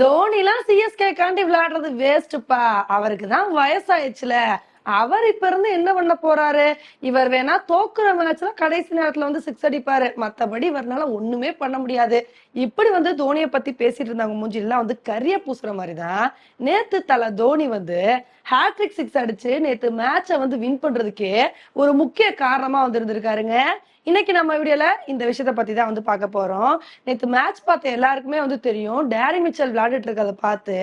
தோனிலாம் CSK காண்டி விளையாடுறது வேஸ்ட்ப்பா அவருக்கு தான் வயசாயிடுச்சுல. அவர் இப்ப இருந்து என்ன பண்ண போறாரு? இவர் வேணா தோக்குற மேட்ச்ல கடைசி நேரத்துல வந்து சிக்ஸ் அடிப்பாரு. மத்தபடி இவர்னால ஒண்ணுமே பண்ண முடியாது. இப்படி வந்து தோனிய பத்தி பேசிட்டு இருந்தாங்க மூஞ்சிலாம் வந்து கரிய பூசுற மாதிரிதான். நேத்து தல தோனி வந்து ஹேட்ரிக் சிக்ஸ் அடிச்சு நேத்து மேட்சை வந்து வின் பண்றதுக்கே ஒரு முக்கிய காரணமா வந்து இருந்திருக்காருங்க இன்னைக்கு நம்ம வீடியோல இந்த விஷயத்த பத்தி தான் வந்து பார்க்க போறோம். நேற்று மேட்ச் பார்த்த எல்லாருக்குமே வந்து தெரியும். டேரி மிச்சல் விளையாடிட்டு இருக்கறத பார்த்து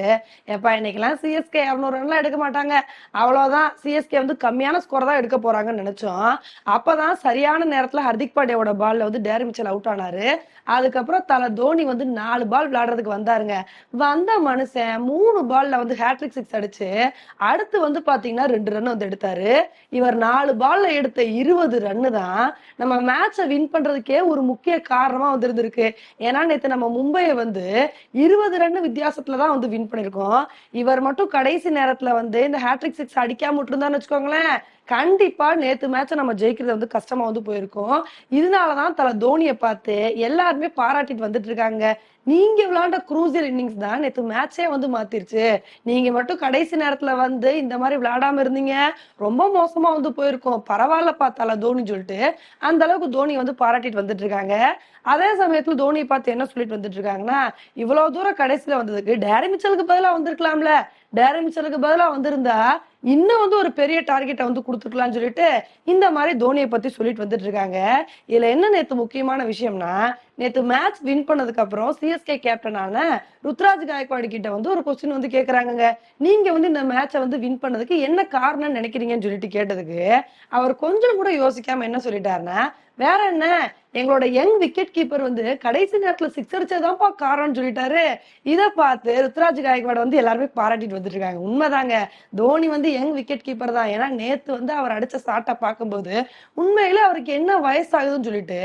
எப்பா இன்னைக்கெல்லாம் சிஎஸ்கே இரநூறு ரன்லாம் எடுக்க மாட்டாங்க. அவ்வளவுதான் சிஎஸ்கே வந்து கம்மியான ஸ்கோர் தான் எடுக்க போறாங்கன்னு நினைச்சோம். அப்பதான் சரியான நேரத்துல ஹர்திக் பாண்டியோட பால்ல வந்து டேரி மிச்சல் அவுட் ஆனாரு. அதுக்கப்புறம் தலை தோனி வந்து நாலு பால் விளையாடுறதுக்கு வந்தாருங்க. வந்த மனுஷன் மூணு பால்ல வந்து ஹேட்ரிக் சிக்ஸ் அடிச்சு அடுத்து வந்து பாத்தீங்கன்னா ரெண்டு ரன் வந்து எடுத்தாரு. இவர் நாலு பால்ல எடுத்த இருபது ரன்னு தான் நம்ம மேட்சை வின் பண்றதுக்கே ஒரு முக்கிய காரணமா வந்து இருந்திருக்கு. ஏன்னா நேத்து நம்ம மும்பையை வந்து இருபது ரன் வித்தியாசத்துல தான் வந்து வின் பண்ணிருக்கோம் இவர் மட்டும் கடைசி நேரத்துல வந்து இந்த ஹேட்ரிக் சிக்ஸ் அடிக்காம விட்டுருந்தான்னு வச்சுக்கோங்களேன். கண்டிப்பா நேத்து மேட்ச நம்ம ஜெயிக்கிறது வந்து கஷ்டமா வந்து போயிருக்கோம். இதனாலதான் தலை தோனியை பார்த்து எல்லாருமே பாராட்டிட்டு வந்துட்டு இருக்காங்க. நீங்க விளையாண்ட குரூசியல் இன்னிங்ஸ் தான் நேத்து மேட்சே வந்து மாத்திருச்சு. நீங்க மட்டும் கடைசி நேரத்துல வந்து இந்த மாதிரி விளையாடாம இருந்தீங்க. ரொம்ப மோசமா வந்து போயிருக்கோம். பரவாயில்ல பார்த்தால தோனி சொல்லிட்டு அந்த அளவுக்கு தோனி வந்து பாராட்டிட்டு வந்துட்டு இருக்காங்க. அதே சமயத்துல தோனியை பார்த்து என்ன சொல்லிட்டு வந்துட்டு இருக்காங்கன்னா இவ்வளவு தூரம் கடைசியில வந்ததுக்கு டேரி மிச்சலுக்கு பதிலா வந்திருக்கலாம்ல. டேரி மிச்சலுக்கு பதிலாக வந்திருந்தா இன்னும் வந்து ஒரு பெரிய டார்கெட்டை வந்து கொடுத்துருக்கலாம்னு சொல்லிட்டு இந்த மாதிரி தோனியை பத்தி சொல்லிட்டு வந்துட்டு இருக்காங்க இதுல என்ன நேத்து முக்கியமான விஷயம்னா நேத்து மேட்ச் வின் பண்ணதுக்கு அப்புறம் சிஎஸ்கே கேப்டனான ருத்ராஜ் காயக்வாடு கிட்ட வந்து ஒரு கொஸ்டின் வந்து கேட்குறாங்கங்க நீங்க வந்து இந்த மேட்சை வந்து வின் பண்ணதுக்கு என்ன காரணம் நினைக்கிறீங்கன்னு சொல்லிட்டு கேட்டதுக்கு அவர் கொஞ்சம் கூட யோசிக்காம என்ன சொல்லிட்டாருன்னா வேற என்ன? எங்களோட யங் விக்கெட் கீப்பர் வந்து கடைசி நேரத்துல சிக்ஸ் அடிச்சதான்ப்பா காரணம்னு சொல்லிட்டாரு. இதை பார்த்து ருத்ராஜ் காயக்வாட் வந்து எல்லாருமே பாராட்டிட்டு வந்துட்டு இருக்காங்க உண்மைதாங்க. தோனி வந்து யங் விக்கெட் கீப்பர் தான். ஏன்னா நேத்து வந்து அவர் அடிச்ச சாட்டை பார்க்கும்போது உண்மையில அவருக்கு என்ன வயசாகுதுன்னு சொல்லிட்டு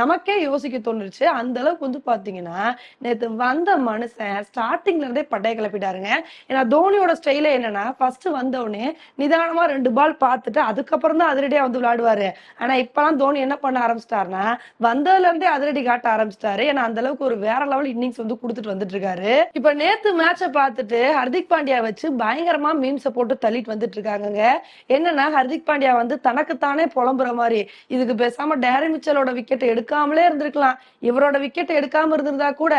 நமக்கே யோசிக்க தோணுச்சு. அந்த அளவுக்கு வந்து பாத்தீங்கன்னா நேத்து வந்த மனுஷன் ஸ்டார்டிங்ல இருந்தே பட்டைய கிளப்பிட்டாருங்க. ஏன்னா தோனியோட ஸ்டைலே என்னன்னா ஃபர்ஸ்ட் வந்த உடனே நிதானமா ரெண்டு பால் பார்த்துட்டு அதுக்கப்புறம் தான் அதிரடியா வந்து விளையாடுவாரு. ஆனா இப்பெல்லாம் தோனி என்ன பண்ண ஆரம்பிச்சிட்டாருன்னா வந்ததுல இருந்தே அதிரடி காட்ட ஆரம்பிச்சிட்டாரு. ஏன்னா அந்த அளவுக்கு ஒரு வேற லெவல் இன்னிங்ஸ் வந்து கொடுத்துட்டு வந்துட்டு இருக்காரு இப்ப நேத்து மேட்சை பார்த்துட்டு ஹர்திக் பாண்டியா வச்சு பயங்கரமா மீம்ஸை போட்டு தள்ளிட்டு வந்துட்டு இருக்காங்க என்னன்னா ஹர்திக் பாண்டியா வந்து தனக்குத்தானே புலம்புற மாதிரி. இதுக்கு பேசாம டேரி மிச்சலோட விக்கெட் எடுக்காமலே இருந்திருக்கலாம். இவரோட விக்கெட் எடுக்காம இருந்திருந்தா கூட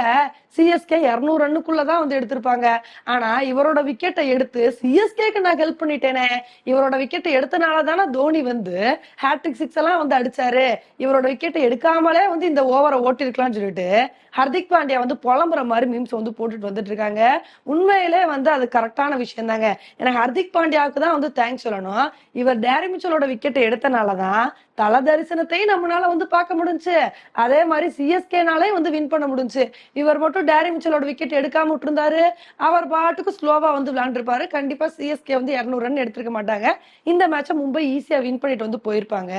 சிஎஸ்கே இருநூறு ரன்னுக்குள்ளதான் வந்து எடுத்திருப்பாங்க. ஆனா இவரோட விக்கெட்டை எடுத்து சிஎஸ்கேக்கு நான் ஹெல்ப் பண்ணிட்டேனே. இவரோட விக்கெட்டை எடுத்தனால தானே தோனி வந்து ஹேட்ரிக் சிக்ஸ் எல்லாம் வந்து அடிச்சாரு. இவரோட விக்கெட்டை எடுக்காமலே வந்து இந்த ஓவரை ஓட்டிருக்கலாம்னு சொல்லிட்டு ஹர்திக் பாண்டியா வந்து புலம்புற மாதிரி மீம்ஸ் வந்து போட்டுட்டு வந்துட்டு இருக்காங்க. உண்மையிலே வந்து அது கரெக்டான விஷயம் தாங்க ஏன்னா ஹர்திக் பாண்டியாவுக்கு தான் வந்து தேங்க்ஸ் சொல்லணும். இவர் டேரி மிச்சலோட விக்கெட்டை எடுத்தனாலதான் தல தரிசனத்தையும் நம்மளால வந்து பார்க்க முடிஞ்சு. அதே மாதிரி சிஎஸ்கேனாலே வந்து வின் பண்ண முடிஞ்சு. இவர் மட்டும் டேரி மிச்சலோட விக்கெட் எடுக்காம விட்டுருந்தாரு. அவர் பாட்டுக்கு ஸ்லோவா வந்து விளையாண்டுருப்பாரு கண்டிப்பா சிஎஸ்கே வந்து இருநூறு ரன் எடுத்திருக்க மாட்டாங்க. இந்த மேட்சை மும்பை ஈஸியா வின் பண்ணிட்டு வந்து போயிருப்பாங்க.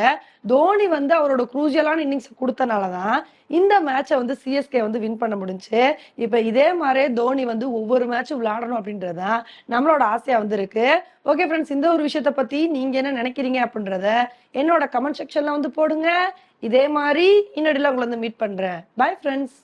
தோனி வந்து அவரோட குரூசியலான இன்னிங்ஸ் கொடுத்தனாலதான் இந்த மேட்சை வந்து சிஎஸ்கே வந்து வின் பண்ண முடிஞ்சு. இப்ப இதே மாதிரி தோனி வந்து ஒவ்வொரு மேட்சும் விளையாடணும் அப்படின்றதுதான் நம்மளோட ஆசையா வந்து இருக்கு ஓகே ஃப்ரெண்ட்ஸ் இந்த ஒரு விஷயத்த பத்தி நீங்க என்ன நினைக்கிறீங்க அப்படின்றத என்னோட கமெண்ட் செக்ஷன்ல வந்து போடுங்க. இதே மாதிரி இன்னொடியில் உங்களை வந்து மீட் பண்றேன். Bye friends